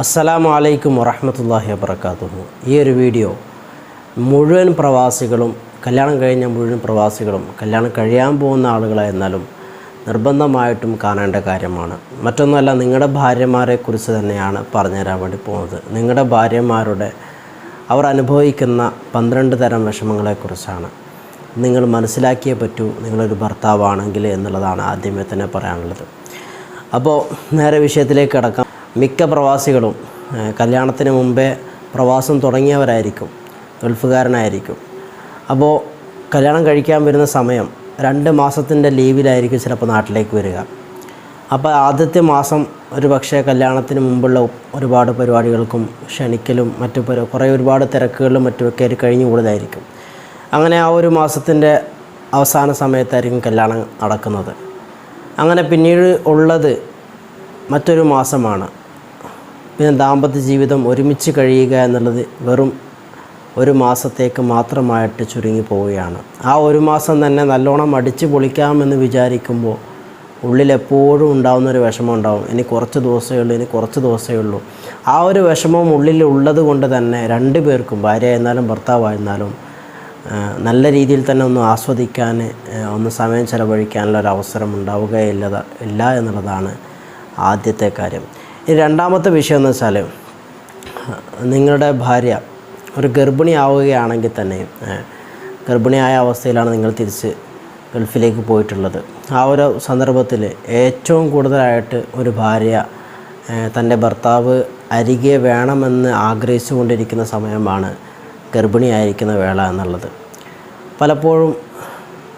അസ്സലാമു അലൈക്കും വറഹമത്തല്ലാഹി വബർക്കാത്തുഹു ഈ ഒരു വീഡിയോ മുഴുവൻ പ്രവാസികളും കല്യാണം കഴിഞ്ഞ മുഴുവൻ പ്രവാസികളും കല്യാണം കഴിയാൻ പോകുന്ന ആളുകളായിരുന്നാലും നിർബന്ധമായിട്ടും കാണേണ്ട കാര്യമാണ്. മറ്റൊന്നുമല്ല നിങ്ങളുടെ ഭാര്യമാരെ കുറിച്ച് തന്നെയാണ് പറഞ്ഞുതരാൻ വേണ്ടി പോകുന്നത്. നിങ്ങളുടെ ഭാര്യമാരുടെ അവർ അനുഭവിക്കുന്ന പന്ത്രണ്ട് തരം വിഷമങ്ങളെക്കുറിച്ചാണ് നിങ്ങൾ മനസ്സിലാക്കിയേ പറ്റൂ നിങ്ങളൊരു ഭർത്താവാണെങ്കിൽ എന്നുള്ളതാണ് ആദ്യമേ തന്നെ പറയാനുള്ളത്. അപ്പോൾ നേരെ വിഷയത്തിലേക്ക് കിടക്കാം. മിക്ക പ്രവാസികളും കല്യാണത്തിന് മുമ്പേ പ്രവാസം തുടങ്ങിയവരായിരിക്കും ഗൾഫുകാരനായിരിക്കും. അപ്പോൾ കല്യാണം കഴിക്കാൻ വരുന്ന സമയം രണ്ട് മാസത്തിന്റെ ലീവിലായിരിക്കും ചിലപ്പോൾ നാട്ടിലേക്ക് വരിക. അപ്പോൾ ആദ്യത്തെ മാസം ഒരു പക്ഷേ കല്യാണത്തിന് മുമ്പുള്ള ഒരുപാട് പരിപാടികൾക്കും ക്ഷണിക്കലും മറ്റു കുറേ ഒരുപാട് തിരക്കുകളിലും മറ്റുമൊക്കെ ആയിട്ട് കഴിഞ്ഞു കൂടുതലായിരിക്കും. അങ്ങനെ ആ ഒരു മാസത്തിന്റെ അവസാന സമയത്തായിരിക്കും കല്യാണം നടക്കുന്നത്. അങ്ങനെ പിന്നീട് ഉള്ളത് മറ്റൊരു മാസമാണ്. പിന്നെ ദാമ്പത്യ ജീവിതം ഒരുമിച്ച് കഴിയുക എന്നുള്ളത് വെറും ഒരു മാസത്തേക്ക് മാത്രമായിട്ട് ചുരുങ്ങി പോവുകയാണ്. ആ ഒരു മാസം തന്നെ നല്ലോണം അടിച്ചു പൊളിക്കാമെന്ന് വിചാരിക്കുമ്പോൾ ഉള്ളിലെപ്പോഴും ഉണ്ടാകുന്ന ഒരു വിഷമം ഉണ്ടാവും. ഇനി കുറച്ച് ദിവസമേ ഉള്ളൂ ഇനി കുറച്ച് ദിവസമേ ഉള്ളൂ. ആ ഒരു വിഷമം ഉള്ളിൽ ഉള്ളത് കൊണ്ട് തന്നെ രണ്ട് പേർക്കും ഭാര്യ ആയിരുന്നാലും ഭർത്താവായിരുന്നാലും നല്ല രീതിയിൽ തന്നെ ഒന്ന് ആസ്വദിക്കാൻ ഒന്ന് സമയം ചിലവഴിക്കാനുള്ള ഒരു അവസരം ഉണ്ടാവുകയില്ല ഇല്ല എന്നുള്ളതാണ് ആദ്യത്തെ കാര്യം. രണ്ടാമത്തെ വിഷയം എന്ന് വെച്ചാൽ നിങ്ങളുടെ ഭാര്യ ഒരു ഗർഭിണി ആവുകയാണെങ്കിൽ തന്നെ ഗർഭിണിയായ അവസ്ഥയിലാണ് നിങ്ങൾ തിരിച്ച് ഗൾഫിലേക്ക് പോയിട്ടുള്ളത്. ആ ഒരു സന്ദർഭത്തിൽ ഏറ്റവും കൂടുതലായിട്ട് ഒരു ഭാര്യ തന്റെ ഭർത്താവ് അരികെ വേണമെന്ന് ആഗ്രഹിച്ചുകൊണ്ടിരിക്കുന്ന സമയമാണ് ഗർഭിണിയായിരിക്കുന്ന വേള എന്നുള്ളത്. പലപ്പോഴും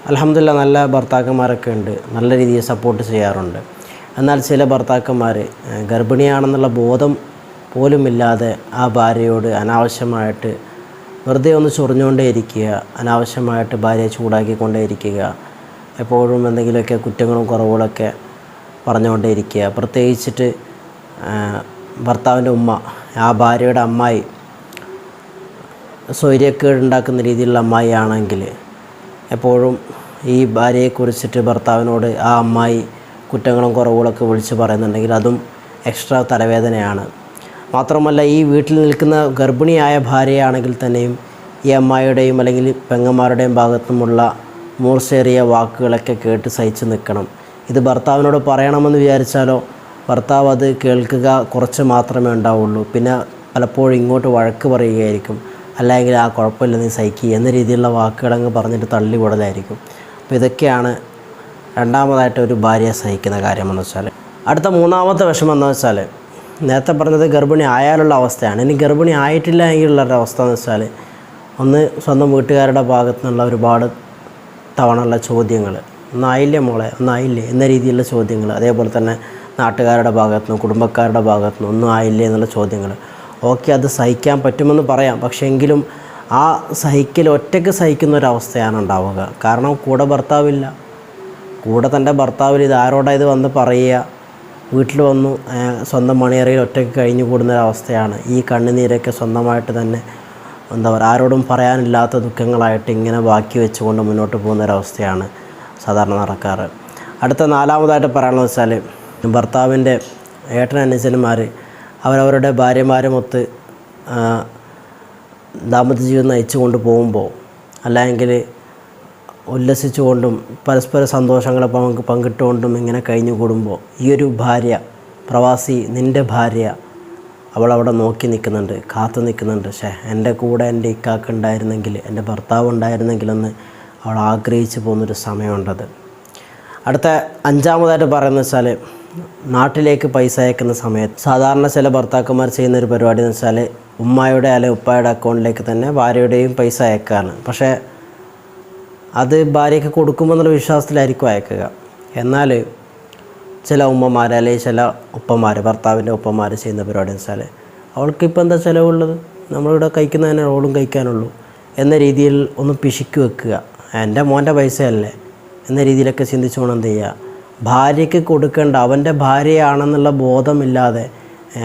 അലഹമില്ല നല്ല ഭർത്താക്കന്മാരൊക്കെ ഉണ്ട് നല്ല രീതിയിൽ സപ്പോർട്ട് ചെയ്യാറുണ്ട്. എന്നാൽ ചില ഭർത്താക്കന്മാർ ഗർഭിണിയാണെന്നുള്ള ബോധം പോലുമില്ലാതെ ആ ഭാര്യയോട് അനാവശ്യമായിട്ട് വെറുതെ ഒന്ന് ചൊറിഞ്ഞുകൊണ്ടേ ഇരിക്കുക അനാവശ്യമായിട്ട് ഭാര്യയെ ചൂടാക്കിക്കൊണ്ടേ ഇരിക്കുക എപ്പോഴും എന്തെങ്കിലുമൊക്കെ കുറ്റങ്ങളും കുറവുകളൊക്കെ പറഞ്ഞുകൊണ്ടേ ഇരിക്കുക പ്രത്യേകിച്ചിട്ട് ഭർത്താവിന്റെ ഉമ്മ ആ ഭാര്യയുടെ അമ്മായി സ്വൈര്യക്കേട് ഉണ്ടാക്കുന്ന രീതിയിലുള്ള അമ്മായി ആണെങ്കിൽ എപ്പോഴും ഈ ഭാര്യയെക്കുറിച്ചിട്ട് ഭർത്താവിനോട് ആ അമ്മായി കുറ്റങ്ങളും കുറവുകളൊക്കെ വിളിച്ച് പറയുന്നുണ്ടെങ്കിൽ അതും എക്സ്ട്രാ തലവേദനയാണ്. മാത്രമല്ല ഈ വീട്ടിൽ നിൽക്കുന്ന ഗർഭിണിയായ ഭാര്യയാണെങ്കിൽ തന്നെയും ഈ അമ്മായിയുടെയും അല്ലെങ്കിൽ പെങ്ങന്മാരുടെയും ഭാഗത്തുമുള്ള മൂർച്ചേറിയ വാക്കുകളൊക്കെ കേട്ട് സഹിച്ച് നിൽക്കണം. ഇത് ഭർത്താവിനോട് പറയണമെന്ന് വിചാരിച്ചാലോ ഭർത്താവ് അത് കേൾക്കുക കുറച്ച് മാത്രമേ ഉണ്ടാവുള്ളൂ. പിന്നെ പലപ്പോഴും ഇങ്ങോട്ട് വഴക്ക് പറയുകയായിരിക്കും. അല്ലെങ്കിൽ ആ കുഴപ്പമില്ല നീ സഹിക്കുക എന്ന രീതിയിലുള്ള വാക്കുകളങ്ങ് പറഞ്ഞിട്ട് തള്ളി വിടലായിരിക്കും അപ്പോൾ ഇതൊക്കെയാണ് രണ്ടാമതായിട്ട് ഒരു ഭാര്യയെ സഹിക്കുന്ന കാര്യമെന്ന് വെച്ചാൽ അടുത്ത മൂന്നാമത്തെ വിഷമം എന്ന് വെച്ചാൽ നേരത്തെ പറഞ്ഞത് ഗർഭിണി ആയാലുള്ള അവസ്ഥയാണ്. ഇനി ഗർഭിണി ആയിട്ടില്ല എങ്കിലുള്ള അവസ്ഥ എന്ന് വെച്ചാൽ ഒന്ന് സ്വന്തം വീട്ടുകാരുടെ ഭാഗത്തു നിന്നുള്ള ഒരുപാട് തവണയുള്ള ചോദ്യങ്ങൾ ഒന്നായില്ലേ മോളെ? ഒന്നായില്ലേ എന്ന രീതിയിലുള്ള ചോദ്യങ്ങൾ അതേപോലെ തന്നെ നാട്ടുകാരുടെ ഭാഗത്തു നിന്നും കുടുംബക്കാരുടെ ഭാഗത്തു നിന്നും ഒന്നും ആയില്ലേ? എന്നുള്ള ചോദ്യങ്ങൾ ഓക്കെ അത് സഹിക്കാൻ പറ്റുമെന്ന് പറയാം. പക്ഷേ എങ്കിലും ആ സഹിക്കൽ ഒറ്റയ്ക്ക് സഹിക്കുന്ന ഒരവസ്ഥയാണ് ഉണ്ടാവുക. കാരണം കൂടെ ഭർത്താവില്ല. കൂടെ തന്റെ ഭർത്താവിൽ ഇത് ആരോടാ ഇത് വന്ന് പറയുക? വീട്ടിൽ വന്നു സ്വന്തം മണിയറയിൽ ഒറ്റയ്ക്ക് കഴിഞ്ഞു കൂടുന്നൊരവസ്ഥയാണ് ഈ കണ്ണുനീരൊക്കെ സ്വന്തമായിട്ട് തന്നെ എന്താ പറയുക ആരോടും പറയാനില്ലാത്ത ദുഃഖങ്ങളായിട്ട് ഇങ്ങനെ ബാക്കി വെച്ചുകൊണ്ട് മുന്നോട്ട് പോകുന്ന ഒരവസ്ഥയാണ് സാധാരണ നടക്കാറ്. അടുത്ത നാലാമതായിട്ട് പറയാനുള്ളത് വെച്ചാൽ ഭർത്താവിന്റെ ഏട്ടനനുജന്മാർ അവരവരുടെ ഭാര്യമാരുമൊത്ത് ദാമ്പത്യ ജീവിതം നയിച്ചു കൊണ്ട് പോകുമ്പോൾ അല്ലെങ്കിൽ ഉല്ലസിച്ചുകൊണ്ടും പരസ്പര സന്തോഷങ്ങളെ പങ്ക് പങ്കിട്ടുകൊണ്ടും ഇങ്ങനെ കഴിഞ്ഞു കൂടുമ്പോൾ ഈ ഒരു ഭാര്യ പ്രവാസി നിന്റെ ഭാര്യ അവൾ അവിടെ നോക്കി നിൽക്കുന്നുണ്ട് കാത്തു നിൽക്കുന്നുണ്ട്. പക്ഷേ എന്റെ കൂടെ എന്റെ ഇക്കാക്ക് ഉണ്ടായിരുന്നെങ്കിൽ എന്റെ ഭർത്താവ് ഉണ്ടായിരുന്നെങ്കിലെന്ന് അവൾ ആഗ്രഹിച്ചു പോകുന്നൊരു സമയമുണ്ടത്. അടുത്ത അഞ്ചാമതായിട്ട് പറയുന്നത് വെച്ചാൽ നാട്ടിലേക്ക് പൈസ അയക്കുന്ന സമയത്ത് സാധാരണ ചില ഭർത്താക്കന്മാർ ചെയ്യുന്ന ഒരു പരിപാടി എന്ന് വെച്ചാൽ ഉമ്മായുടെ അല്ലെങ്കിൽ ഉപ്പായുടെ അക്കൗണ്ടിലേക്ക് തന്നെ ഭാര്യയുടെയും പൈസ അയക്കാണ്. പക്ഷേ അത് ഭാര്യയ്ക്ക് കൊടുക്കുമെന്നുള്ള വിശ്വാസത്തിലായിരിക്കും അയക്കുക. എന്നാൽ ചില ഉമ്മമാർ അല്ലെങ്കിൽ ചില ഉപ്പമാർ ഭർത്താവിന്റെ ഉപ്പമാർ ചെയ്യുന്ന പരിപാടി വെച്ചാൽ അവൾക്കിപ്പോൾ എന്താ ചിലവുള്ളത്? നമ്മളിവിടെ കഴിക്കുന്നതിന് റോളും കഴിക്കാനുള്ളൂ എന്ന രീതിയിൽ ഒന്ന് പിശുക്കി വെക്കുക. എന്റെ മോന്റെ പൈസയല്ലേ? എന്ന രീതിയിലൊക്കെ ചിന്തിച്ചുകൊണ്ട് എന്ത് ചെയ്യുക? ഭാര്യയ്ക്ക് കൊടുക്കേണ്ട അവന്റെ ഭാര്യയാണെന്നുള്ള ബോധമില്ലാതെ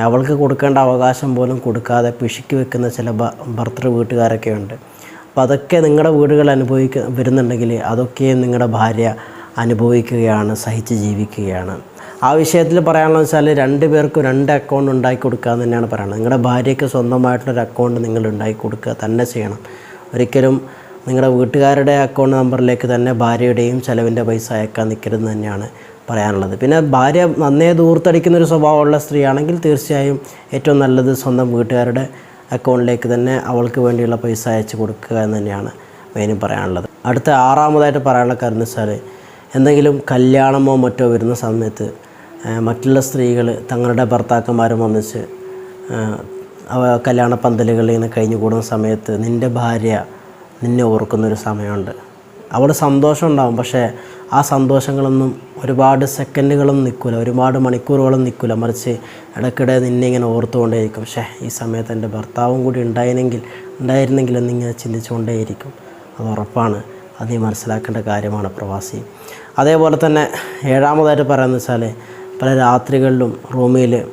അവൾക്ക് കൊടുക്കേണ്ട അവകാശം പോലും കൊടുക്കാതെ പിശുക്കി വെക്കുന്ന ചില ഭർത്തൃ വീട്ടുകാരൊക്കെ ഉണ്ട്. അപ്പോൾ അതൊക്കെ നിങ്ങളുടെ വീടുകൾ അനുഭവിക്ക വരുന്നുണ്ടെങ്കിൽ അതൊക്കെയും നിങ്ങളുടെ ഭാര്യ അനുഭവിക്കുകയാണ് സഹിച്ച് ജീവിക്കുകയാണ്. ആ വിഷയത്തിൽ പറയാനുള്ളത് വെച്ചാൽ രണ്ട് പേർക്കും രണ്ട് അക്കൗണ്ട് ഉണ്ടാക്കി കൊടുക്കുക എന്ന് തന്നെയാണ് പറയുന്നത്. നിങ്ങളുടെ ഭാര്യയ്ക്ക് സ്വന്തമായിട്ടുള്ളൊരു അക്കൗണ്ട് നിങ്ങൾ ഉണ്ടാക്കി കൊടുക്കുക തന്നെ ചെയ്യണം. ഒരിക്കലും നിങ്ങളുടെ വീട്ടുകാരുടെ അക്കൗണ്ട് നമ്പറിലേക്ക് തന്നെ ഭാര്യയുടെയും ചിലവിന്റെ പൈസ അയക്കാൻ നിൽക്കരുതെന്ന് തന്നെയാണ് പറയാനുള്ളത്. പിന്നെ ഭാര്യ നന്നേ ദൂർത്തടിക്കുന്നൊരു സ്വഭാവമുള്ള സ്ത്രീയാണെങ്കിൽ തീർച്ചയായും ഏറ്റവും നല്ലത് സ്വന്തം വീട്ടുകാരുടെ അക്കൗണ്ടിലേക്ക് തന്നെ അവൾക്ക് വേണ്ടിയുള്ള പൈസ അയച്ചു കൊടുക്കുക എന്ന് തന്നെയാണ് മെയിനും പറയാനുള്ളത്. അടുത്ത ആറാമതായിട്ട് പറയാനുള്ള കാര്യം വെച്ചാൽ എന്തെങ്കിലും കല്യാണമോ മറ്റോ വരുന്ന സമയത്ത് മറ്റുള്ള സ്ത്രീകൾ തങ്ങളുടെ ഭർത്താക്കന്മാരും ഒന്നിച്ച് കല്യാണ പന്തലുകളിൽ നിന്ന് കഴിഞ്ഞു കൂടുന്ന സമയത്ത് നിന്റെ ഭാര്യ നിന്നെ ഓർക്കുന്നൊരു സമയമുണ്ട്. അവിടെ സന്തോഷം ഉണ്ടാവും. പക്ഷേ ആ സന്തോഷങ്ങളൊന്നും ഒരുപാട് സെക്കൻഡുകളും നിൽക്കില്ല ഒരുപാട് മണിക്കൂറുകളും നിൽക്കില്ല മറിച്ച് ഇടയ്ക്കിടെ നിന്നെ ഇങ്ങനെ ഓർത്തുകൊണ്ടേയിരിക്കും. പക്ഷേ ഈ സമയത്ത് എന്റെ ഭർത്താവും കൂടി ഉണ്ടായിരുന്നെങ്കിൽ ഉണ്ടായിരുന്നെങ്കിൽ എന്നിങ്ങനെ ചിന്തിച്ചുകൊണ്ടേയിരിക്കും. അത് ഉറപ്പാണ്. അത് നീ മനസ്സിലാക്കേണ്ട കാര്യമാണ് പ്രവാസി. അതേപോലെ തന്നെ ഏഴാമതായിട്ട് പറയുന്നത് വെച്ചാൽ പല രാത്രികളിലും റൂമിൽ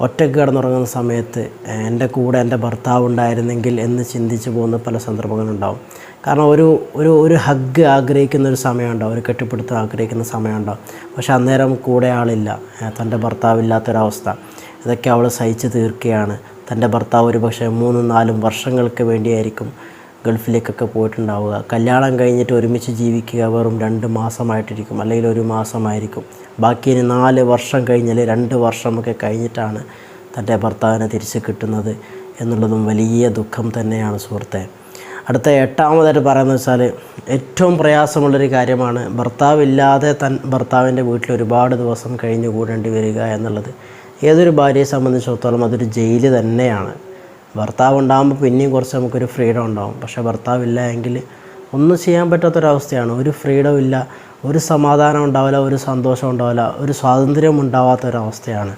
ഒറ്റയ്ക്ക് കിടന്നുറങ്ങുന്ന സമയത്ത് എന്റെ കൂടെ എന്റെ ഭർത്താവ് ഉണ്ടായിരുന്നെങ്കിൽ എന്ന് ചിന്തിച്ച് പോകുന്ന പല സന്ദർഭങ്ങളുണ്ടാവും. കാരണം ഒരു ഒരു ഒരു ഹഗ് ആഗ്രഹിക്കുന്ന ഒരു സമയമുണ്ടാവും ഒരു കെട്ടിപ്പിടുത്തം ആഗ്രഹിക്കുന്ന സമയമുണ്ടാവും പക്ഷെ അന്നേരം കൂടെ ആളില്ല. തന്റെ ഭർത്താവില്ലാത്തൊരവസ്ഥ. ഇതൊക്കെ അവൾ സഹിച്ച് തീർക്കുകയാണ്. തന്റെ ഭർത്താവ് ഒരു പക്ഷേ മൂന്നും നാലും വർഷങ്ങൾക്ക് വേണ്ടിയായിരിക്കും ഗൾഫിലേക്കൊക്കെ പോയിട്ടുണ്ടാവുക. കല്യാണം കഴിഞ്ഞിട്ട് ഒരുമിച്ച് ജീവിക്കുക വെറും രണ്ട് മാസമായിട്ടിരിക്കും. അല്ലെങ്കിൽ ഒരു മാസമായിരിക്കും. ബാക്കി ഇനി നാല് വർഷം കഴിഞ്ഞാൽ രണ്ട് വർഷമൊക്കെ കഴിഞ്ഞിട്ടാണ് തന്റെ ഭർത്താവിനെ തിരിച്ച് കിട്ടുന്നത് എന്നുള്ളതും വലിയ ദുഃഖം തന്നെയാണ് സുഹൃത്തെ. അടുത്ത എട്ടാമതായിട്ട് പറയുന്നത് വെച്ചാൽ ഏറ്റവും പ്രയാസമുള്ളൊരു കാര്യമാണ് ഭർത്താവില്ലാതെ തൻ ഭർത്താവിന്റെ വീട്ടിൽ ഒരുപാട് ദിവസം കഴിഞ്ഞു കൂടേണ്ടി വരിക എന്നുള്ളത്. ഏതൊരു ഭാര്യയെ സംബന്ധിച്ചിടത്തോളം അതൊരു ജയിൽ തന്നെയാണ്. ഭർത്താവ് ഉണ്ടാകുമ്പോൾ പിന്നെയും കുറച്ച് നമുക്കൊരു ഫ്രീഡം ഉണ്ടാകും പക്ഷേ ഭർത്താവില്ല എങ്കിൽ ഒന്നും ചെയ്യാൻ പറ്റാത്തൊരവസ്ഥയാണ്. ഒരു ഫ്രീഡം ഇല്ല ഒരു സമാധാനം ഉണ്ടാവില്ല ഒരു സന്തോഷം ഉണ്ടാവില്ല ഒരു സ്വാതന്ത്ര്യം ഉണ്ടാവാത്തൊരവസ്ഥയാണ്.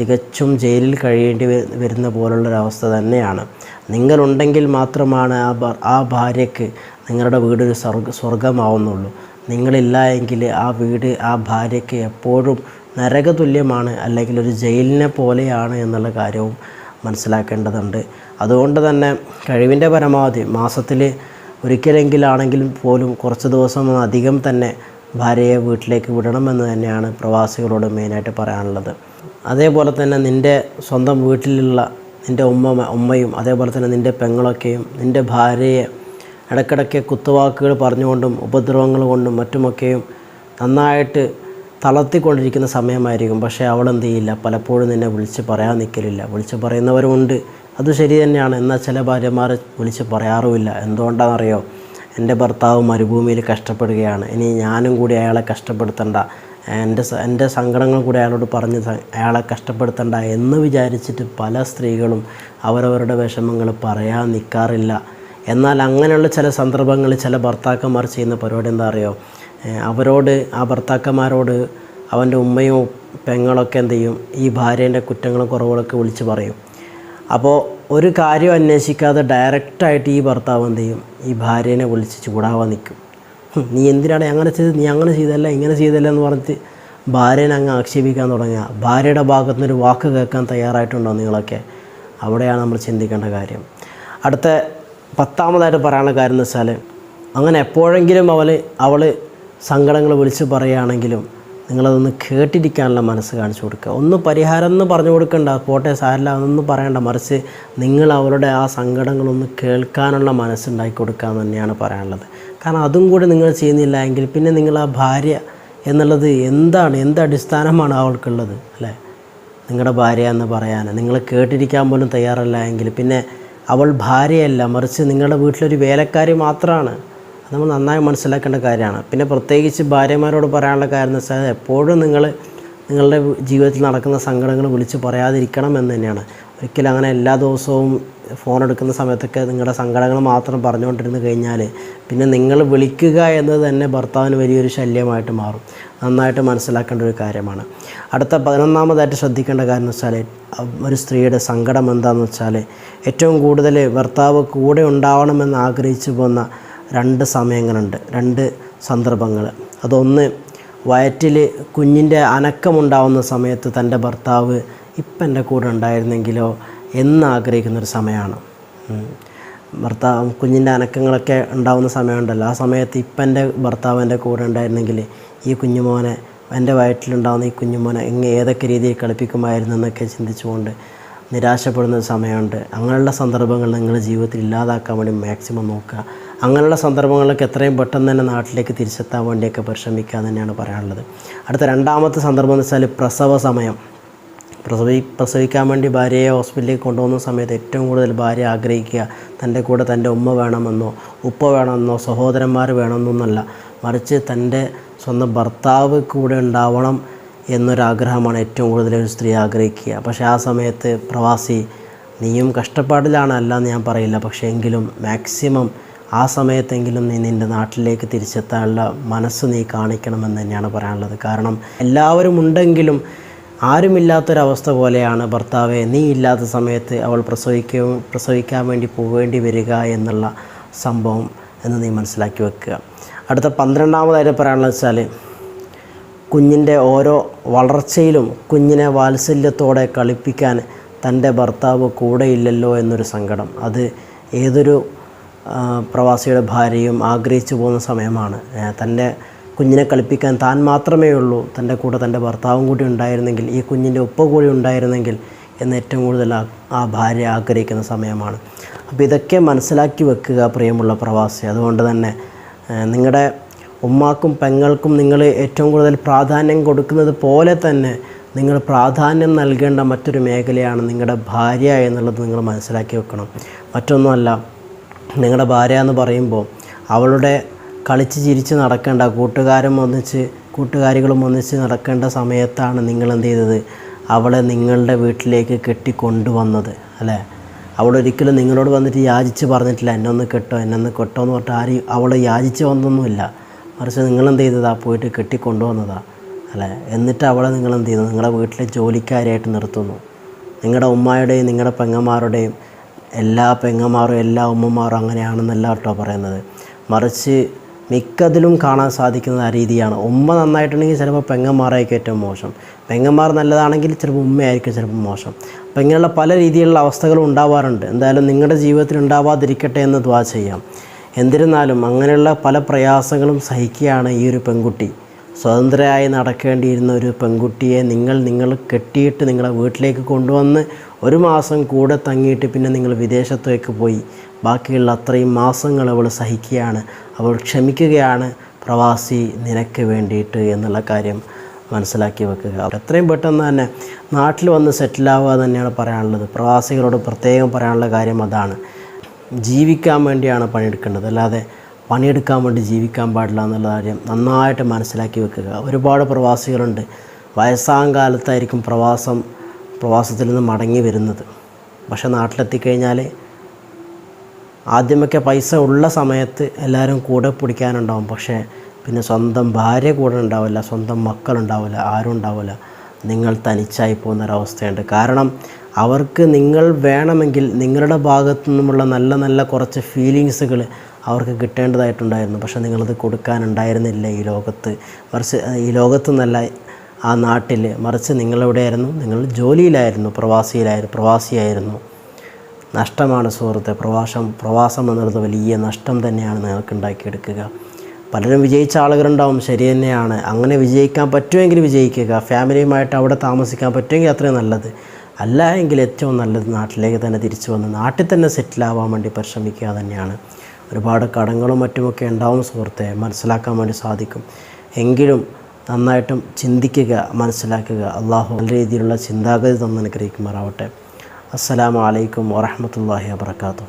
തികച്ചും ജയിലിൽ കഴിയേണ്ടി വരുന്ന പോലുള്ളൊരവസ്ഥ തന്നെയാണ്. നിങ്ങളുണ്ടെങ്കിൽ മാത്രമാണ് ആ ആ ഭാര്യയ്ക്ക് നിങ്ങളുടെ വീടൊരു സ്വർഗ സ്വർഗമാവുന്നുള്ളൂ നിങ്ങളില്ല എങ്കിൽ ആ വീട് ആ ഭാര്യയ്ക്ക് എപ്പോഴും നരകതുല്യമാണ് അല്ലെങ്കിൽ ഒരു ജയിലിനെ പോലെയാണ് എന്നുള്ള കാര്യവും മനസ്സിലാക്കേണ്ടതുണ്ട്. അതുകൊണ്ട് തന്നെ കഴിവിന്റെ പരമാവധി മാസത്തിൽ ഒരിക്കലെങ്കിലാണെങ്കിലും പോലും കുറച്ച് ദിവസം അധികം തന്നെ ഭാര്യയെ വീട്ടിലേക്ക് വിടണമെന്ന് തന്നെയാണ് പ്രവാസികളോട് മെയിനായിട്ട് പറയാനുള്ളത്. അതേപോലെ തന്നെ നിന്റെ സ്വന്തം വീട്ടിലുള്ള നിന്റെ ഉമ്മ ഉമ്മയും അതേപോലെ തന്നെ നിന്റെ പെങ്ങളൊക്കെയും നിന്റെ ഭാര്യയെ ഇടയ്ക്കിടയ്ക്ക് കുത്തുവാക്കുകൾ പറഞ്ഞുകൊണ്ടും ഉപദ്രവങ്ങൾ കൊണ്ടും മറ്റുമൊക്കെയും നന്നായിട്ട് തളർത്തിക്കൊണ്ടിരിക്കുന്ന സമയമായിരിക്കും. പക്ഷേ അവൾ എന്ത് ചെയ്യില്ല പലപ്പോഴും നിന്നെ വിളിച്ച് പറയാൻ നിൽക്കലില്ല വിളിച്ച് പറയുന്നവരുമുണ്ട്. അത് ശരി തന്നെയാണ്. എന്നാൽ ചില ഭാര്യമാർ വിളിച്ച് പറയാറുമില്ല. എന്തുകൊണ്ടാണെന്നറിയോ? എന്റെ ഭർത്താവ് മരുഭൂമിയിൽ കഷ്ടപ്പെടുകയാണ്. ഇനി ഞാനും കൂടി അയാളെ കഷ്ടപ്പെടുത്തണ്ട. എന്റെ എന്റെ സങ്കടങ്ങൾ കൂടി അയാളോട് പറഞ്ഞ് അയാളെ കഷ്ടപ്പെടുത്തണ്ട എന്ന് വിചാരിച്ചിട്ട് പല സ്ത്രീകളും അവരവരുടെ വിഷമങ്ങൾ പറയാൻ നിൽക്കാറില്ല എന്നാൽ അങ്ങനെയുള്ള ചില സന്ദർഭങ്ങളിൽ ചില ഭർത്താക്കന്മാർ ചെയ്യുന്ന പരിപാടി എന്താ അറിയോ? അവരോട് ആ ഭർത്താക്കന്മാരോട് അവന്റെ ഉമ്മയും പെങ്ങളൊക്കെ എന്ത് ചെയ്യും? ഈ ഭാര്യേന്റെ കുറ്റങ്ങളും കുറവുകളൊക്കെ വിളിച്ച് പറയും. അപ്പോൾ ഒരു കാര്യം അന്വേഷിക്കാതെ ഡയറക്റ്റായിട്ട് ഈ ഭർത്താവ് എന്ത് ചെയ്യും? ഈ ഭാര്യനെ വിളിച്ച് ചൂടാവാൻ നിൽക്കും. നീ എന്തിനാണ് അങ്ങനെ ചെയ്തത് നീ അങ്ങനെ ചെയ്തല്ല ഇങ്ങനെ ചെയ്തല്ല എന്ന് പറഞ്ഞിട്ട് ഭാര്യനെ അങ്ങ് ആക്ഷേപിക്കാൻ തുടങ്ങുക. ഭാര്യയുടെ ഭാഗത്തു നിന്നൊരു വാക്ക് കേൾക്കാൻ തയ്യാറായിട്ടുണ്ടോ നിങ്ങളൊക്കെ? അവിടെയാണ് നമ്മൾ ചിന്തിക്കേണ്ട കാര്യം. അടുത്ത പത്താമതായിട്ട് പറയാനുള്ള കാര്യം എന്ന് വെച്ചാൽ അങ്ങനെ എപ്പോഴെങ്കിലും അവൾ അവൾ സങ്കടങ്ങൾ വിളിച്ച് പറയുകയാണെങ്കിലും നിങ്ങളതൊന്ന് കേട്ടിരിക്കാനുള്ള മനസ്സ് കാണിച്ചു കൊടുക്കുക. ഒന്ന് പരിഹാരം എന്ന് പറഞ്ഞു കൊടുക്കണ്ട. പോട്ടെ സാരില്ല അതൊന്നും പറയണ്ട. മറിച്ച് നിങ്ങൾ അവരുടെ ആ സങ്കടങ്ങളൊന്ന് കേൾക്കാനുള്ള മനസ്സുണ്ടാക്കി കൊടുക്കുക എന്ന് തന്നെയാണ് പറയാനുള്ളത്. കാരണം അതും കൂടി നിങ്ങൾ ചെയ്യുന്നില്ല എങ്കിൽ പിന്നെ നിങ്ങൾ ആ ഭാര്യ എന്നുള്ളത് എന്താണ്? എന്ത് അടിസ്ഥാനമാണ് അവൾക്കുള്ളത്? അല്ലേ? നിങ്ങളുടെ ഭാര്യ എന്ന് പറയാൻ. നിങ്ങൾ കേട്ടിരിക്കാൻ പോലും തയ്യാറല്ല എങ്കിൽ പിന്നെ അവൾ ഭാര്യയല്ല. മറിച്ച് നിങ്ങളുടെ വീട്ടിലൊരു വേലക്കാരി മാത്രമാണ് അത് നമ്മൾ നന്നായി മനസ്സിലാക്കേണ്ട കാര്യമാണ്. പിന്നെ പ്രത്യേകിച്ച് ഭാര്യമാരോട് പറയാനുള്ള കാര്യം എന്ന് വെച്ചാൽ എപ്പോഴും നിങ്ങൾ നിങ്ങളുടെ ജീവിതത്തിൽ നടക്കുന്ന സങ്കടങ്ങൾ വിളിച്ച് പറയാതിരിക്കണം എന്ന് തന്നെയാണ്. ഒരിക്കലും അങ്ങനെ എല്ലാ ദിവസവും ഫോൺ എടുക്കുന്ന സമയത്തൊക്കെ നിങ്ങളുടെ സങ്കടങ്ങൾ മാത്രം പറഞ്ഞുകൊണ്ടിരുന്ന് കഴിഞ്ഞാൽ പിന്നെ നിങ്ങൾ വിളിക്കുക എന്നത് തന്നെ ഭർത്താവിന് വലിയൊരു ശല്യമായിട്ട് മാറും. നന്നായിട്ട് മനസ്സിലാക്കേണ്ട ഒരു കാര്യമാണ്. അടുത്ത പതിനൊന്നാമതായിട്ട് ശ്രദ്ധിക്കേണ്ട കാര്യം എന്ന് വെച്ചാൽ ഒരു സ്ത്രീയുടെ സങ്കടം എന്താണെന്ന് വെച്ചാൽ ഏറ്റവും കൂടുതൽ ഭർത്താവ് കൂടെ ഉണ്ടാവണമെന്ന് ആഗ്രഹിച്ചു പോകുന്ന രണ്ട് സമയങ്ങളുണ്ട് രണ്ട് സന്ദർഭങ്ങൾ അതൊന്ന് വയറ്റിൽ കുഞ്ഞിന്റെ അനക്കമുണ്ടാവുന്ന സമയത്ത് തന്റെ ഭർത്താവ് ഇപ്പം എന്റെ കൂടെ ഉണ്ടായിരുന്നെങ്കിലോ എന്നാഗ്രഹിക്കുന്നൊരു സമയമാണ്. ഭർത്താവ് കുഞ്ഞിന്റെ അനക്കങ്ങളൊക്കെ ഉണ്ടാവുന്ന സമയമുണ്ടല്ലോ. ആ സമയത്ത് ഇപ്പം എന്റെ ഭർത്താവ് എന്റെ കൂടെ ഉണ്ടായിരുന്നെങ്കിൽ ഈ കുഞ്ഞുമോനെ എന്റെ വയറ്റിലുണ്ടാകുന്ന ഈ കുഞ്ഞുമോനെ എങ്ങനെ ഏതൊക്കെ രീതിയിൽ കളിപ്പിക്കുമായിരുന്നു എന്നൊക്കെ ചിന്തിച്ചുകൊണ്ട് നിരാശപ്പെടുന്ന സമയമുണ്ട്. അങ്ങനെയുള്ള സന്ദർഭങ്ങൾ നിങ്ങളുടെ ജീവിതത്തിൽ ഇല്ലാതാക്കാൻ വേണ്ടി മാക്സിമം നോക്കുക. അങ്ങനെയുള്ള സന്ദർഭങ്ങളിലൊക്കെ എത്രയും പെട്ടെന്ന് തന്നെ നാട്ടിലേക്ക് തിരിച്ചെത്താൻ വേണ്ടിയൊക്കെ പരിശ്രമിക്കുക തന്നെയാണ് പറയാനുള്ളത്. അടുത്ത രണ്ടാമത്തെ സന്ദർഭം എന്ന് വെച്ചാൽ പ്രസവ സമയം. പ്രസവി പ്രസവിക്കാൻ വേണ്ടി ഭാര്യയെ ഹോസ്പിറ്റലിലേക്ക് കൊണ്ടുപോകുന്ന സമയത്ത് ഏറ്റവും കൂടുതൽ ഭാര്യ ആഗ്രഹിക്കുക തന്റെ കൂടെ തന്റെ ഉമ്മ വേണമെന്നോ ഉപ്പ വേണമെന്നോ സഹോദരന്മാർ വേണമെന്നൊന്നല്ല മറിച്ച് തന്റെ സ്വന്തം ഭർത്താവ് കൂടെ ഉണ്ടാവണം എന്നൊരാഗ്രഹമാണ് ഏറ്റവും കൂടുതൽ ഒരു സ്ത്രീ ആഗ്രഹിക്കുക. പക്ഷേ ആ സമയത്ത് പ്രവാസി നീയും കഷ്ടപ്പാടിലാണ് അല്ല എന്ന് ഞാൻ പറയില്ല. പക്ഷേ എങ്കിലും മാക്സിമം ആ സമയത്തെങ്കിലും നീ നിന്റെ നാട്ടിലേക്ക് തിരിച്ചെത്താനുള്ള മനസ്സ് നീ കാണിക്കണമെന്ന് തന്നെയാണ് പറയാനുള്ളത്. കാരണം എല്ലാവരും ഉണ്ടെങ്കിലും ആരുമില്ലാത്തൊരവസ്ഥ പോലെയാണ് ഭർത്താവെ. നീ ഇല്ലാത്ത സമയത്ത് അവൾ പ്രസവിക്ക പ്രസവിക്കാൻ വേണ്ടി പോകേണ്ടി വരിക എന്നുള്ള സംഭവം എന്ന് നീ മനസ്സിലാക്കി വെക്കുക. അടുത്ത പന്ത്രണ്ടാമതായിട്ട് പറയാനുള്ളത് വെച്ചാൽ കുഞ്ഞിന്റെ ഓരോ വളർച്ചയിലും കുഞ്ഞിനെ വാത്സല്യത്തോടെ കളിപ്പിക്കാൻ തന്റെ ഭർത്താവ് കൂടെയില്ലല്ലോ എന്നൊരു സങ്കടം. അത് ഏതൊരു പ്രവാസിയുടെ ഭാര്യയും ആഗ്രഹിച്ചു പോകുന്ന സമയമാണ്. തന്റെ കുഞ്ഞിനെ കളിപ്പിക്കാൻ താൻ മാത്രമേ ഉള്ളൂ. തന്റെ കൂടെ തന്റെ ഭർത്താവും കൂടി ഉണ്ടായിരുന്നെങ്കിൽ ഈ കുഞ്ഞിന്റെ ഉപ്പ കൂടി ഉണ്ടായിരുന്നെങ്കിൽ എന്ന് ഏറ്റവും കൂടുതൽ ആ ഭാര്യ ആഗ്രഹിക്കുന്ന സമയമാണ്. അപ്പോൾ ഇതൊക്കെ മനസ്സിലാക്കി വെക്കുക പ്രിയമുള്ള പ്രവാസി. അതുകൊണ്ട് തന്നെ നിങ്ങളുടെ ഉമ്മാക്കും പെങ്ങൾക്കും നിങ്ങൾ ഏറ്റവും കൂടുതൽ പ്രാധാന്യം കൊടുക്കുന്നത് പോലെ തന്നെ നിങ്ങൾ പ്രാധാന്യം നൽകേണ്ട മറ്റൊരു മേഖലയാണ് നിങ്ങളുടെ ഭാര്യ എന്നുള്ളത് നിങ്ങൾ മനസ്സിലാക്കി വെക്കണം. മറ്റൊന്നുമല്ല നിങ്ങളുടെ ഭാര്യ എന്ന് പറയുമ്പോൾ അവളുടെ കളിച്ച് ചിരിച്ച് നടക്കേണ്ട കൂട്ടുകാരും ഒന്നിച്ച് കൂട്ടുകാരികളും ഒന്നിച്ച് നടക്കേണ്ട സമയത്താണ് നിങ്ങൾ എന്ത് ചെയ്തത്? അവളെ നിങ്ങളുടെ വീട്ടിലേക്ക് കെട്ടിക്കൊണ്ടുവന്നത് അല്ലേ? അവളൊരിക്കലും നിങ്ങളോട് വന്നിട്ട് യാചിച്ച് പറഞ്ഞിട്ടില്ല എന്നെ ഒന്ന് കെട്ടോ എന്നെ ഒന്ന് കെട്ടോ എന്ന് പറഞ്ഞിട്ട് ആരും അവൾ യാചിച്ച് വന്നൊന്നുമില്ല. മറിച്ച് നിങ്ങളെന്ത് ചെയ്തതാ? പോയിട്ട് കെട്ടിക്കൊണ്ടുവന്നതാ അല്ലേ? എന്നിട്ട് അവളെ നിങ്ങൾ എന്ത് ചെയ്യുന്നു നിങ്ങളുടെ വീട്ടിലെ ജോലിക്കാരിയായിട്ട് നിർത്തുന്നു. നിങ്ങളുടെ ഉമ്മായുടെയും നിങ്ങളുടെ പെങ്ങന്മാരുടെയും എല്ലാ പെങ്ങന്മാരും എല്ലാ ഉമ്മമാരും അങ്ങനെയാണെന്നല്ല കേട്ടോ പറയുന്നത്. മറിച്ച് മിക്കതിലും കാണാൻ സാധിക്കുന്ന ആ രീതിയാണ്. ഉമ്മ നന്നായിട്ടുണ്ടെങ്കിൽ ചിലപ്പോൾ പെങ്ങന്മാരായിരിക്കും ഏറ്റവും മോശം. പെങ്ങന്മാർ നല്ലതാണെങ്കിൽ ചിലപ്പോൾ ഉമ്മയായിരിക്കും ചിലപ്പോൾ മോശം. അപ്പോൾ ഇങ്ങനെയുള്ള പല രീതിയിലുള്ള അവസ്ഥകളും ഉണ്ടാവാറുണ്ട്. എന്തായാലും നിങ്ങളുടെ ജീവിതത്തിൽ ഉണ്ടാവാതിരിക്കട്ടെ എന്ന് ദ്വാ ചെയ്യാം. എന്നിരുന്നാലും അങ്ങനെയുള്ള പല പ്രയാസങ്ങളും സഹിക്കുകയാണ് ഈ ഒരു പെൺകുട്ടി. സ്വതന്ത്രയായി നടക്കേണ്ടിയിരുന്ന ഒരു പെൺകുട്ടിയെ നിങ്ങൾ നിങ്ങൾ കെട്ടിയിട്ട് നിങ്ങളെ വീട്ടിലേക്ക് കൊണ്ടുവന്ന് ഒരു മാസം കൂടെ തങ്ങിയിട്ട് പിന്നെ നിങ്ങൾ വിദേശത്തേക്ക് പോയി. ബാക്കിയുള്ള അത്രയും മാസങ്ങൾ അവൾ സഹിക്കുകയാണ്. അവൾ ക്ഷമിക്കുകയാണ്. പ്രവാസി നിനക്ക് വേണ്ടിയിട്ട് എന്നുള്ള കാര്യം മനസ്സിലാക്കി വെക്കുക. എത്രയും പെട്ടെന്ന് തന്നെ നാട്ടിൽ വന്ന് സെറ്റിലാവുക തന്നെയാണ് പറയാനുള്ളത്. പ്രവാസികളോട് പ്രത്യേകം പറയാനുള്ള കാര്യം അതാണ്. ജീവിക്കാൻ വേണ്ടിയാണ് പണിയെടുക്കേണ്ടത്. അല്ലാതെ പണിയെടുക്കാൻ വേണ്ടി ജീവിക്കാൻ പാടില്ല എന്നുള്ള കാര്യം നന്നായിട്ട് മനസ്സിലാക്കി വെക്കുക. ഒരുപാട് പ്രവാസികളുണ്ട്. വയസ്സാം കാലത്തായിരിക്കും പ്രവാസം പ്രവാസത്തിൽ നിന്ന് മടങ്ങി വരുന്നത്. പക്ഷേ നാട്ടിലെത്തിക്കഴിഞ്ഞാൽ ആദ്യമൊക്കെ പൈസ ഉള്ള സമയത്ത് എല്ലാവരും കൂടെ പിടിക്കാനുണ്ടാവും. പക്ഷേ പിന്നെ സ്വന്തം ഭാര്യ കൂടെ ഉണ്ടാവില്ല സ്വന്തം മക്കളുണ്ടാവില്ല ആരും ഉണ്ടാവില്ല. നിങ്ങൾ തനിച്ചായി പോകുന്നൊരവസ്ഥയുണ്ട്. കാരണം അവർക്ക് നിങ്ങൾ വേണമെങ്കിൽ നിങ്ങളുടെ ഭാഗത്തു നിന്നുമുള്ള നല്ല നല്ല കുറച്ച് ഫീലിങ്സുകൾ അവർക്ക് കിട്ടേണ്ടതായിട്ടുണ്ടായിരുന്നു. പക്ഷേ നിങ്ങളത് കൊടുക്കാനുണ്ടായിരുന്നില്ല ഈ ലോകത്ത്. മറിച്ച് ഈ ലോകത്തു നിന്നല്ല ആ നാട്ടിൽ മറിച്ച് നിങ്ങളെവിടെയായിരുന്നു? നിങ്ങൾ ജോലിയിലായിരുന്നു പ്രവാസിയിലായിരുന്നു പ്രവാസിയായിരുന്നു. നഷ്ടമാണ് സുഹൃത്തെ പ്രവാസം പ്രവാസം എന്നുള്ളത് വലിയ നഷ്ടം തന്നെയാണ് നിങ്ങൾക്ക് ഉണ്ടാക്കിയെടുക്കുക. പലരും വിജയിച്ച ആളുകളുണ്ടാവും ശരി തന്നെയാണ്. അങ്ങനെ വിജയിക്കാൻ പറ്റുമെങ്കിൽ വിജയിക്കുക. ഫാമിലിയുമായിട്ട് അവിടെ താമസിക്കാൻ പറ്റുമെങ്കിൽ അത്രയും നല്ലത്. അല്ല എങ്കിൽ ഏറ്റവും നല്ലത് നാട്ടിലേക്ക് തന്നെ തിരിച്ചു വന്ന് നാട്ടിൽ തന്നെ സെറ്റിലാവാൻ വേണ്ടി പരിശ്രമിക്കുക തന്നെയാണ്. ഒരുപാട് കടങ്ങളും മറ്റുമൊക്കെ ഉണ്ടാവും സുഹൃത്തെ മനസ്സിലാക്കാൻ വേണ്ടി സാധിക്കും. എങ്കിലും നന്നായിട്ടും ചിന്തിക്കുക മനസ്സിലാക്കുക. അള്ളാഹു നല്ല രീതിയിലുള്ള ചിന്താഗതി തന്നെ അനുഗ്രഹിക്കുമാറാവട്ടെ അസ്സലാമു അലൈക്കും വറഹമത്തല്ലാഹി വാബർക്കാത്തു